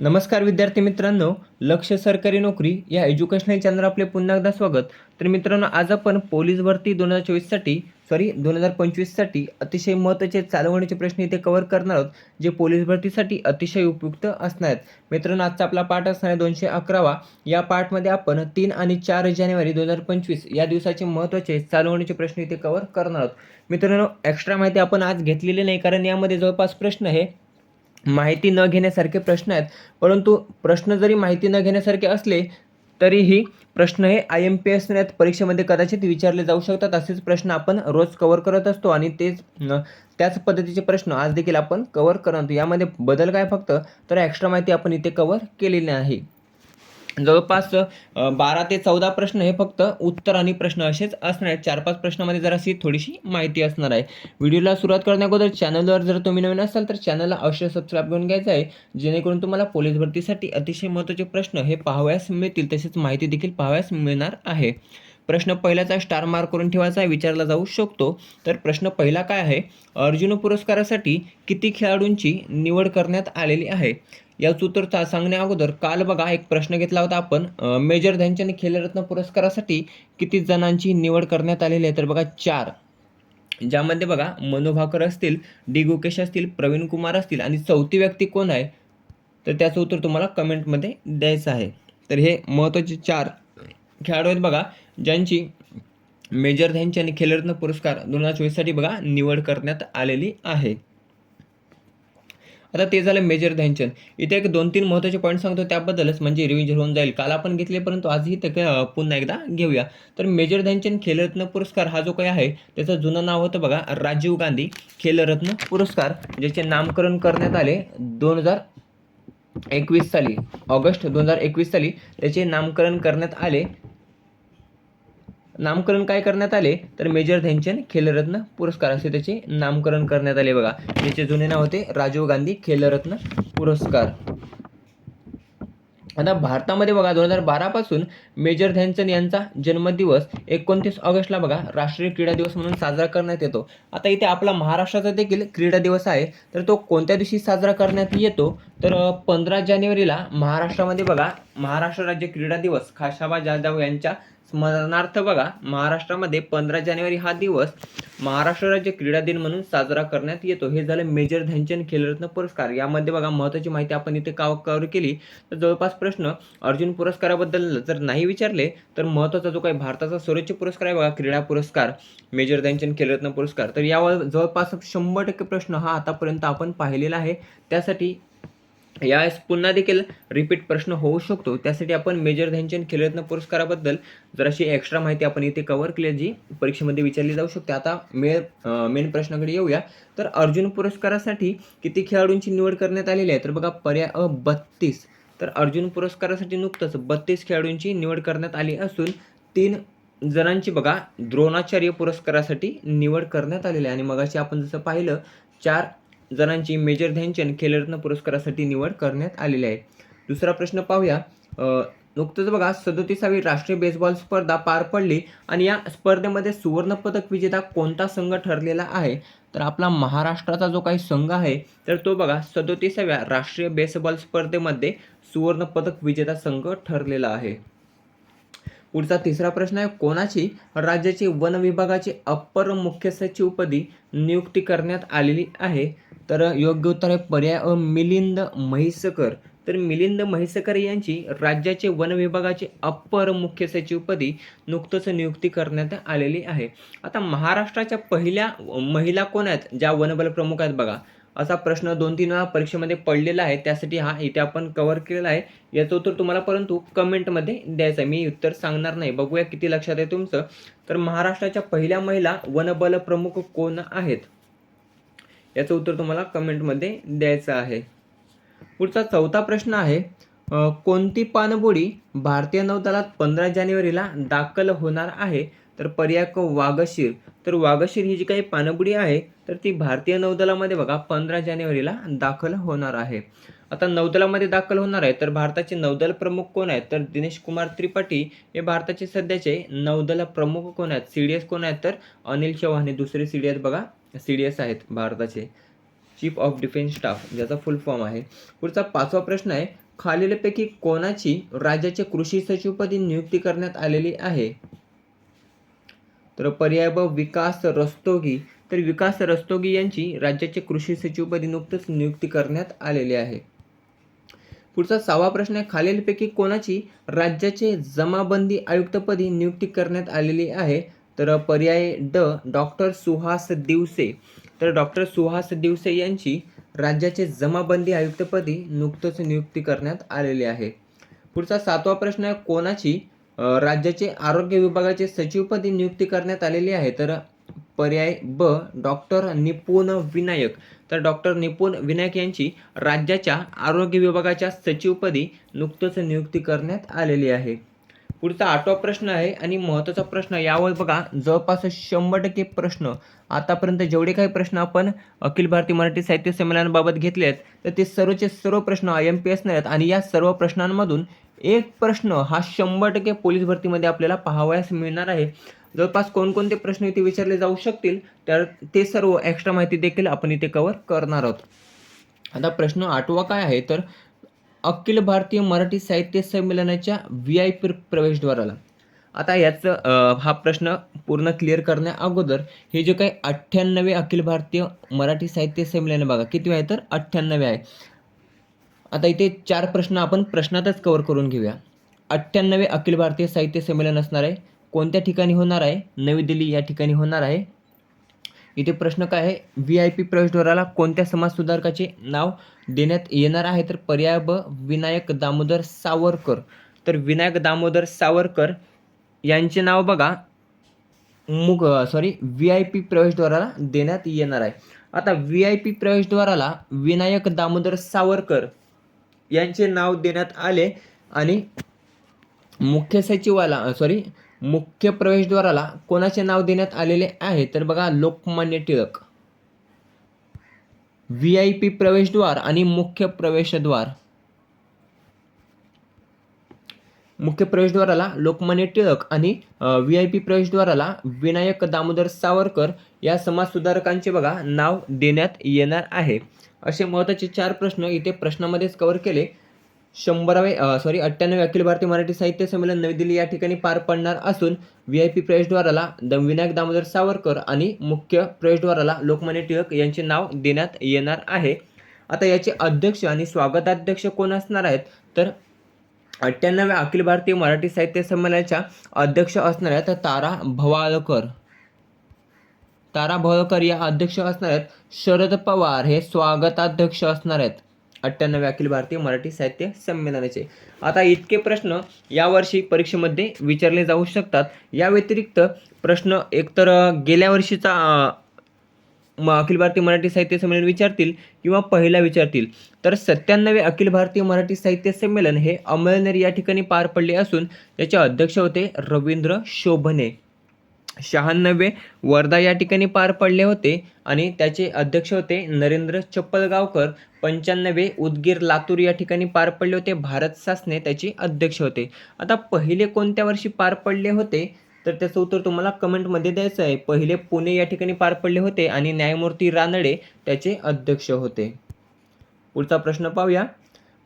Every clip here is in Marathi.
नमस्कार विद्यार्थी मित्रांनो लक्ष सरकारी नोकरी या एज्युकेशनल चॅनल आपले पुन्हा एकदा स्वागत. तर मित्रांनो आज आपण पोलीस भरती दोन हजार चोवीससाठी सॉरी दोन हजार पंचवीससाठी अतिशय महत्त्वाचे चालवण्याचे प्रश्न इथे कव्हर करणार आहोत जे पोलीस भरतीसाठी अतिशय उपयुक्त असणार आहेत. मित्रांनो आजचा आपला पाठ असणार आहे दोनशे अकरावा. या पाठमध्ये आपण तीन आणि चार जानेवारी दोन हजार पंचवीस या दिवसाचे महत्त्वाचे चालवण्याचे प्रश्न इथे कव्हर करणार आहोत. मित्रांनो एक्स्ट्रा माहिती आपण आज घेतलेली नाही कारण यामध्ये जवळपास प्रश्न हे माहिती न घेण्यासारखे प्रश्न आहेत. परंतु प्रश्न जरी माहिती न घेण्यासारखे असले तरीही प्रश्न हे आय एम पी एस परीक्षेमध्ये कदाचित विचारले जाऊ शकतात असेच प्रश्न आपण रोज कवर करत असतो आणि तेच त्याच पद्धतीचे प्रश्न आज देखील आपण कवर करतो यामध्ये बदल काय फक्त? तर एक्स्ट्रा माहिती आपण इथे कवर केलेली आहे जवळपास बारा ते चौदा प्रश्न हे फक्त उत्तर आणि प्रश्न असेच असणार आहेत. चार पाच प्रश्नामध्ये जराशी थोडीशी माहिती असणार आहे. व्हिडिओला सुरुवात करण्याअगोदर चॅनलवर जर तुम्ही नवीन असाल तर चॅनलला अवश्य सबस्क्राईब करून घ्यायचं आहे. जेणेकरून तुम्हाला पोलीस भरतीसाठी अतिशय महत्त्वाचे प्रश्न हे पाहावयास मिळतील. तसेच माहिती देखील पाहावयास मिळणार आहे. प्रश्न पहिल्याचा स्टार मार्क करून ठेवायचा आहे. विचारला जाऊ शकतो. तर प्रश्न पहिला काय आहे? अर्जुन पुरस्कारासाठी किती खेळाडूंची निवड करण्यात आलेली आहे? या उत्तर सांगण्या अगोदर काल बघा एक प्रश्न घेतला होता आपण. मेजर ध्यानचंद खेलरत्न पुरस्कारासाठी किती जणांची निवड करण्यात आलेली आहे? तर बघा चार. ज्यामध्ये बघा मनोभाकर असतील डी गुकेश असतील प्रवीण कुमार असतील आणि चौथी व्यक्ती कोण आहे? तर त्याचं उत्तर तुम्हाला कमेंटमध्ये द्यायचं आहे. तर हे महत्त्वाचे चार खेळाडू आहेत बघा ज्यांची मेजर ध्यानचंद आणि खेलरत्न पुरस्कार दोन हजार चोवीससाठी बघा निवड करण्यात आलेली आहे. आता ते झालं मेजर ध्यानचंद. इथे एक दोन तीन महत्त्वाचे पॉईंट सांगतो त्याबद्दलच म्हणजे रिव्हिजन होऊन जाईल. काल आपण घेतले परंतु आजही ते पुन्हा एकदा घेऊया. तर मेजर ध्यानचंद खेलरत्न पुरस्कार हा जो काही आहे त्याचं जुनं नाव होतं बघा राजीव गांधी खेलरत्न पुरस्कार ज्याचे नामकरण करण्यात आले दोन हजार एकवीस साली. ऑगस्ट दोन हजार एकवीस साली त्याचे नामकरण करण्यात आले. नामकरण काय करण्यात आले? तर मेजर ध्यानचंद खेलरत्न पुरस्कार. असे त्याचे नामकरण करण्यात आले बघा. याचे जुने नाव होते राजीव गांधी खेलरत्न पुरस्कार. आता भारतामध्ये बघा दोन हजार बारापासून मेजर ध्यानचंद यांचा जन्मदिवस एकोणतीस ऑगस्टला बघा राष्ट्रीय क्रीडा दिवस म्हणून साजरा करण्यात येतो. आता इथे आपला महाराष्ट्राचा देखील क्रीडा दिवस आहे. तर तो कोणत्या दिवशी साजरा करण्यात येतो? तर पंधरा जानेवारीला महाराष्ट्रामध्ये बघा महाराष्ट्र राज्य क्रीडा दिवस. खाशाबा जाधव यांच्या स्मरणार्थ बघा महाराष्ट्रामध्ये पंधरा जानेवारी हा दिवस महाराष्ट्र राज्य क्रीडा दिन म्हणून साजरा करण्यात येतो. हे झालं मेजर ध्यानचंद खेलरत्न पुरस्कार. यामध्ये बघा महत्त्वाची माहिती आपण इथे काव कव्हर केली. तर जवळपास प्रश्न अर्जुन पुरस्काराबद्दल जर नाही विचारले तर महत्त्वाचा जो काही भारताचा सर्वोच्च पुरस्कार आहे बघा क्रीडा पुरस्कार मेजर ध्यानचंद खेलरत्न पुरस्कार. तर यावर जवळपास शंभर टक्के प्रश्न हा आतापर्यंत आपण पाहिलेला आहे. त्यासाठी यावेळेस पुन्हा देखील रिपीट प्रश्न होऊ शकतो. त्यासाठी आपण मेजर ध्यानचंद खेलरत्न पुरस्काराबद्दल जराशी एक्स्ट्रा माहिती आपण इथे कव्हर केली जी परीक्षेमध्ये विचारली जाऊ शकते. आता मे मेन प्रश्नाकडे येऊया. तर अर्जुन पुरस्कारासाठी किती खेळाडूंची निवड करण्यात आलेली आहे? तर बघा पर्याय अ बत्तीस. तर अर्जुन पुरस्कारासाठी नुकतंच बत्तीस खेळाडूंची निवड करण्यात आली असून तीन जणांची बघा द्रोणाचार्य पुरस्कारासाठी निवड करण्यात आलेली आहे. आणि मगाशी आपण जसं पाहिलं चार जणांची मेजर ध्यानचंद खेलरत्न पुरस्कारासाठी निवड करण्यात आलेली आहे. दुसरा प्रश्न पाहूया. नुकतंच बघा सदोतीसावी राष्ट्रीय बेसबॉल स्पर्धा पार पडली आणि या स्पर्धेमध्ये सुवर्णपदक विजेता कोणता संघ ठरलेला आहे? तर आपला महाराष्ट्राचा जो काही संघ आहे तर तो बघा सदोतीसाव्या राष्ट्रीय बेसबॉल स्पर्धेमध्ये सुवर्णपदक विजेता संघ ठरलेला आहे. पुढचा तिसरा प्रश्न आहे कोणाची राज्याची वन विभागाची अप्पर मुख्य सचिवपदी नियुक्ती करण्यात आलेली आहे? तर योग्य उत्तर आहे पर्याय अ मिलिंद म्हैसकर. तर मिलिंद म्हैसकर यांची राज्याचे वन विभागाचे अप्पर मुख्य सचिवपदी नुकतंच नियुक्ती करण्यात आलेली आहे. आता महाराष्ट्राच्या पहिल्या महिला कोण आहेत? ज्या वनबल प्रमुख आहेत बघा. असा प्रश्न दोन तीन वेळा परीक्षेमध्ये पडलेला आहे. त्यासाठी हा इथे आपण कव्हर केलेला आहे. याचं उत्तर तुम्हाला परंतु कमेंटमध्ये द्यायचं आहे. मी उत्तर सांगणार नाही. बघूया किती लक्षात आहे तुमचं. तर महाराष्ट्राच्या पहिल्या महिला वनबल प्रमुख कोण आहेत? याचं उत्तर तुम्हाला कमेंटमध्ये द्यायचं आहे. पुढचा चौथा प्रश्न आहे कोणती पाणबुडी भारतीय नौदलात पंधरा जानेवारीला दाखल होणार आहे? तर पर्याय क तर वाघशीर ही जी काही पाणबुडी आहे तर ती भारतीय नौदलामध्ये बघा पंधरा जानेवारीला दाखल होणार आहे. आता नौदलामध्ये दाखल होणार आहे तर भारताचे नौदल प्रमुख कोण आहेत? तर दिनेश कुमार त्रिपाठी हे भारताचे सध्याचे नौदल प्रमुख कोण आहेत? सी डी एस कोण आहेत? तर अनिल चव्हाण हे दुसरे सी डी एस बघा सी डी एस आहेत भारताचे. चीफ ऑफ डिफेन्स स्टाफ ज्याचा फुल फॉर्म आहे. पुढचा पाचवा प्रश्न आहे खालीलपैकी कोणाची राज्याचे कृषी सचिवपदी नियुक्ती करण्यात आलेली आहे? तर पर्याय ब विकास रस्तोगी. तर विकास रस्तोगी यांची राज्याचे कृषी सचिवपदी नुकतंच नियुक्ती करण्यात आलेली आहे. पुढचा सहावा प्रश्न आहे खालीलपैकी कोणाची राज्याचे जमाबंदी आयुक्तपदी नियुक्ती करण्यात आलेली आहे? तर पर्याय ड डॉक्टर सुहास दिवसे. तर डॉक्टर सुहास दिवसे यांची राज्याचे जमाबंदी आयुक्तपदी नुकतंच नियुक्ती करण्यात आलेली आहे. पुढचा सातवा प्रश्न आहे कोणाची राज्याचे आरोग्य विभागाचे सचिवपदी नियुक्ती करण्यात आलेली आहे? तर पर्याय ब डॉक्टर निपुण विनायक. तर डॉक्टर निपुण विनायक यांची राज्याच्या आरोग्य विभागाच्या सचिवपदी नुकतंच नियुक्ती करण्यात आलेली आहे. पुढचा आठवा प्रश्न आहे आणि महत्त्वाचा प्रश्न यावर बघा जवळपास शंभर टक्के प्रश्न. आतापर्यंत जेवढे काही प्रश्न आपण अखिल भारतीय मराठी साहित्य संमेलनाबाबत घेतले आहेत तर ते सर्वचे सर्व प्रश्न आय एम पी एस आहेत. आणि या सर्व प्रश्नांमधून एक प्रश्न हा शंभर टक्के पोलीस भरतीमध्ये आपल्याला पाहावयास मिळणार आहे. जवळपास कोणकोणते प्रश्न इथे विचारले जाऊ शकतील तर ते सर्व एक्स्ट्रा माहिती देखील आपण इथे कवर करणार आहोत. आता प्रश्न आठवा काय आहे तर अखिल भारतीय मराठी साहित्य संमेलनाच्या व्ही आय पी प्रवेशद्वाराला. आता याचं हा प्रश्न पूर्ण क्लिअर करण्या अगोदर हे जे काही अठ्ठ्याण्णवे अखिल भारतीय मराठी साहित्य संमेलन बघा किती आहे तर अठ्ठ्याण्णवे आहे. आता इथे चार प्रश्न आपण प्रश्नातच कव्हर करून घेऊया. अठ्ठ्याण्णवे अखिल भारतीय साहित्य संमेलन असणार आहे कोणत्या ठिकाणी होणार आहे? नवी दिल्ली या ठिकाणी होणार आहे. इथे प्रश्न काय आहे? व्ही आय पी प्रवेशद्वाराला कोणत्या समाज सुधारकाचे नाव देण्यात येणार आहे? तर पर्याय ब विनायक दामोदर सावरकर. तर विनायक दामोदर सावरकर यांचे नाव बघा. मुग सॉरी व्ही आय पी प्रवेशद्वाराला देण्यात येणार आहे. आता व्ही आय पी प्रवेशद्वाराला विनायक दामोदर सावरकर यांचे नाव देण्यात आले आणि मुख्य सचिवाला सॉरी मुख्य प्रवेशद्वाराला कोणाचे नाव देण्यात आलेले आहे? तर बघा Lokmanya Tilak. V I P प्रवेशद्वार आणि मुख्य प्रवेशद्वार. मुख्य प्रवेशद्वाराला लोकमान्य टिळक आणि व्ही आय पी प्रवेशद्वाराला विनायक दामोदर सावरकर या समाजसुधारकांचे बघा नाव देण्यात येणार आहे. असे महत्त्वाचे चार प्रश्न इथे प्रश्नामध्येच कव्हर केले. शंभरावे सॉरी अठ्ठ्याण्णवे अखिल भारतीय मराठी साहित्य संमेलन नवी दिल्ली या ठिकाणी पार पडणार असून व्ही आय पी प्रवेशद्वाराला द विनायक दामोदर सावरकर आणि मुख्य प्रवेशद्वाराला लोकमान्य टिळक यांचे नाव देण्यात येणार आहे. आता याचे अध्यक्ष आणि स्वागताध्यक्ष कोण असणार आहेत? तर अठ्ठ्याण्णव्या अखिल भारतीय मराठी साहित्य संमेलनाच्या अध्यक्ष असणार आहेत तारा भवाळकर. तारा भवाळकर या अध्यक्ष असणार आहेत. शरद पवार हे स्वागताध्यक्ष असणार आहेत. अठ्ठ्याण्णव्या अखिल भारतीय मराठी साहित्य संमेलनाचे. आता इतके प्रश्न यावर्षी परीक्षेमध्ये विचारले जाऊ शकतात. या व्यतिरिक्त प्रश्न एकतर गेल्या वर्षीचा मग अखिल भारतीय मराठी साहित्य संमेलन विचारतील किंवा पहिला विचारतील तर सत्त्याण्णवे अखिल भारतीय मराठी साहित्य संमेलन हे अमळनेर या ठिकाणी पार पडले असून त्याचे अध्यक्ष होते रवींद्र शोभने. शहाण्णवे वर्धा या ठिकाणी पार पडले होते आणि त्याचे अध्यक्ष होते नरेंद्र चप्पलगावकर. पंच्याण्णवे उदगीर लातूर या ठिकाणी पार पडले होते. भारत सासने त्याचे अध्यक्ष होते. आता पहिले कोणत्या वर्षी पार पडले होते? तर त्याचं उत्तर तुम्हाला कमेंटमध्ये द्यायचं आहे. पहिले पुणे या ठिकाणी पार पडले होते आणि न्यायमूर्ती रानडे त्याचे अध्यक्ष होते. पुढचा प्रश्न पाहूया.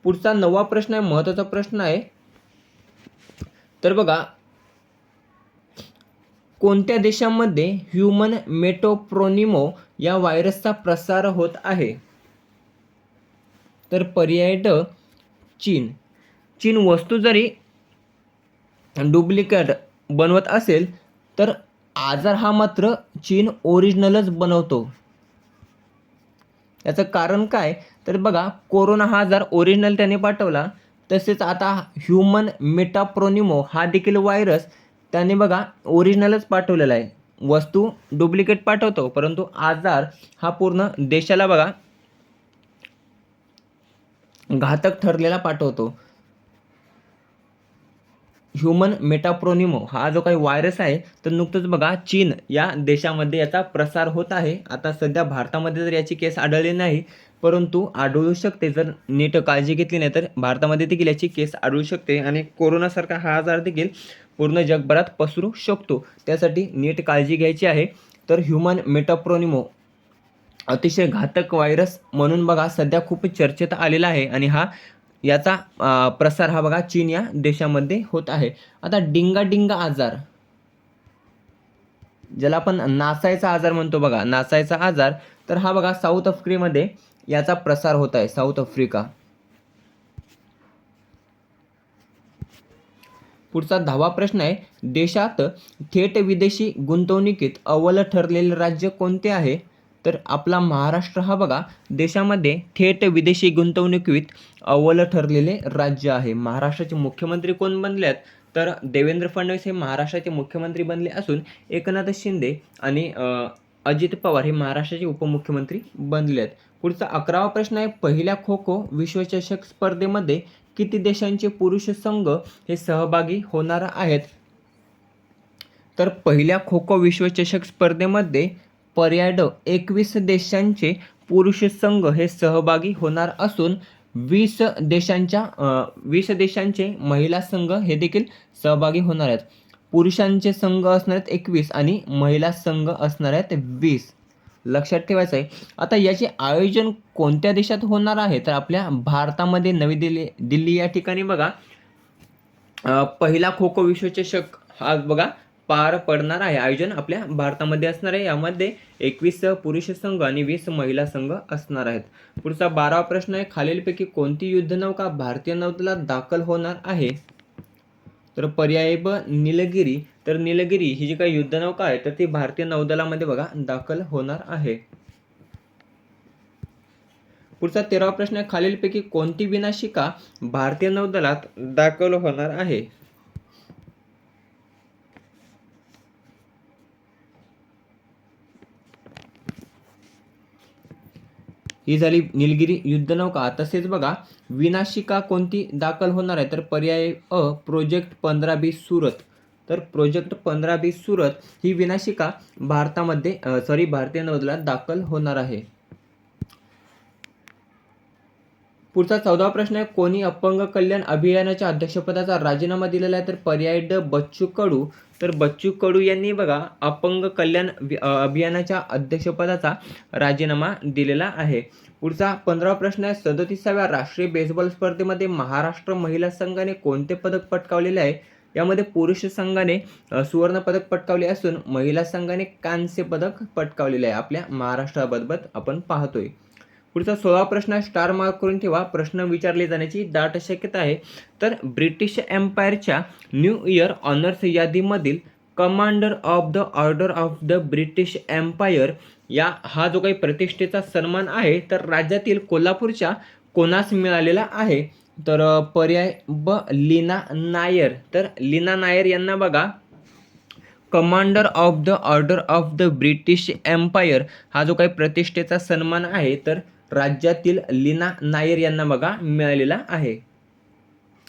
पुढचा नवा प्रश्न आहे महत्त्वाचा प्रश्न आहे. तर बघा कोणत्या देशामध्ये ह्युमन मेटोप्रोनिमो या व्हायरसचा प्रसार होत आहे? तर पर्याय ड चीन. चीन वस्तू जरी डुप्लिकेट बनवत असेल तर आजार हा मात्र चीन ओरिजिनलच बनवतो. याचं कारण काय? तर बघा कोरोना हा आजार ओरिजिनल त्याने पाठवला तसेच आता ह्युमन मेटाप्रोनिमो हा देखील व्हायरस त्याने बघा ओरिजिनलच पाठवलेला आहे. वस्तू डुप्लिकेट पाठवतो परंतु आजार हा पूर्ण देशाला बघा घातक ठरलेला पाठवतो. ह्युमन मेटाप्रोनिमो हा जो काही व्हायरस आहे तर नुकतंच बघा चीन या देशामध्ये याचा प्रसार होत आहे. आता सध्या भारतामध्ये जर याची केस आढळली नाही परंतु आढळू शकते. जर नीट काळजी घेतली नाही तर भारतामध्ये देखील याची केस आढळू शकते आणि कोरोनासारखा हा आजार देखील पूर्ण जगभरात पसरू शकतो. त्यासाठी नीट काळजी घ्यायची आहे. तर ह्युमन मेटाप्रोनिमो अतिशय घातक व्हायरस म्हणून बघा सध्या खूप चर्चेत आलेला आहे आणि हा याचा प्रसार हा बघा चीन या देशामध्ये होत आहे. आता डिंगा डिंगा आजार ज्याला आपण नासायचा आजार म्हणतो बघा नासायचा आजार तर हा बघा साऊथ आफ्रिकेमध्ये याचा प्रसार होत आहे साऊथ आफ्रिका. पुढचा दहावा प्रश्न आहे देशात थेट विदेशी गुंतवणुकीत अव्वल ठरलेले राज्य कोणते आहे? तर आपला महाराष्ट्र हा बघा देशामध्ये थेट विदेशी गुंतवणुकीत अव्वल ठरलेले राज्य आहे. महाराष्ट्राचे मुख्यमंत्री कोण बनले आहेत? तर देवेंद्र फडणवीस हे महाराष्ट्राचे मुख्यमंत्री बनले असून एकनाथ शिंदे आणि अजित पवार हे महाराष्ट्राचे उपमुख्यमंत्री बनले आहेत. पुढचा अकरावा प्रश्न आहे पहिल्या खो खो विश्वचषक स्पर्धेमध्ये किती देशांचे पुरुष संघ हे सहभागी होणार आहेत? तर पहिल्या खो खो विश्वचषक स्पर्धेमध्ये पर्याड एकवीस देशांचे पुरुष संघ हे सहभागी होणार असून वीस देशांच्या वीस देशांचे महिला संघ हे देखील सहभागी होणार आहेत. पुरुषांचे संघ असणार आहेत एकवीस आणि महिला संघ असणार आहेत वीस. लक्षात ठेवायचं आहे. आता याचे आयोजन कोणत्या देशात होणार आहे? तर आपल्या भारतामध्ये नवी दिल्ली दिल्ली या ठिकाणी बघा. पहिला खो खो विश्वचषक हा बघा पार पडणार आहे. आयोजन आपल्या भारतामध्ये असणार आहे. यामध्ये एकवीस पुरुष संघ आणि वीस महिला संघ असणार आहेत. पुढचा बारावा प्रश्न आहे खालीलपैकी कोणती युद्धनौका भारतीय नौदलात दाखल होणार आहे? तर पर्याय ब निलगिरी. तर निलगिरी ही जी काही युद्धनौका आहे तर ती भारतीय नौदलामध्ये बघा दाखल होणार आहे. पुढचा तेरावा प्रश्न खालीलपैकी कोणती विनाशिका भारतीय नौदलात दाखल होणार आहे? ही झाली निलगिरी युद्धनौका तसेच बघा विनाशिका कोणती दाखल होणार आहे? तर पर्याय अ प्रोजेक्ट पंधरा बी सुरत. तर प्रोजेक्ट पंधरा बी सुरत ही विनाशिका भारतामध्ये सॉरी भारतीय नौदलात दाखल होणार आहे. पुढचा चौदा प्रश्न आहे कोणी अपंग कल्याण अभियानाच्या अध्यक्षपदाचा राजीनामा दिलेला आहे तर पर्याय ड बच्चू कडू. तर बच्चू कडू यांनी बघा अपंग कल्याण अभियानाच्या अध्यक्षपदाचा राजीनामा दिलेला आहे. पुढचा पंधरावा प्रश्न आहे सदतीसाव्या राष्ट्रीय बेसबॉल स्पर्धेमध्ये महाराष्ट्र महिला संघाने कोणते पदक पटकावलेले आहे? यामध्ये पुरुष संघाने सुवर्ण पदक पटकावले असून महिला संघाने कांस्य पदक पटकावलेले आहे. आपल्या महाराष्ट्राबद्दल आपण पाहतोय. पुढचा सोळा प्रश्न स्टार मार्क करून ठेवा. प्रश्न विचारले जाण्याची दाट शक्यता आहे. तर ब्रिटिश एम्पायरच्या new year honours यादीमधील commander of the order of the British empire या हा जो काही प्रतिष्ठेचा सन्मान आहे तर राज्यातील कोल्हापूरच्या कोणास मिळालेला आहे? तर पर्याय ब लीना नायर. तर लीना नायर यांना बघा. Commander of the order of the British empire हा जो काही प्रतिष्ठेचा सन्मान आहे तर राज्यातील लीना नायर यांना बघा मिळालेला आहे.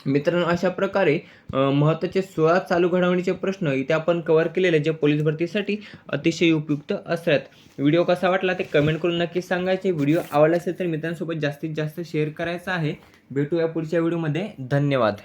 मित्रांनो अशा प्रकारे महत्त्वाचे सोळा चालू घडामोडीचे प्रश्न इथे आपण कव्हर केलेले जे पोलीस भरतीसाठी अतिशय उपयुक्त असतात. व्हिडिओ कसा वाटला ते कमेंट करून नक्की सांगायचे. व्हिडिओ आवडला असेल तर मित्रांसोबत जास्तीत जास्त शेअर करायचा आहे. भेटूया पुढच्या व्हिडिओमध्ये धन्यवाद.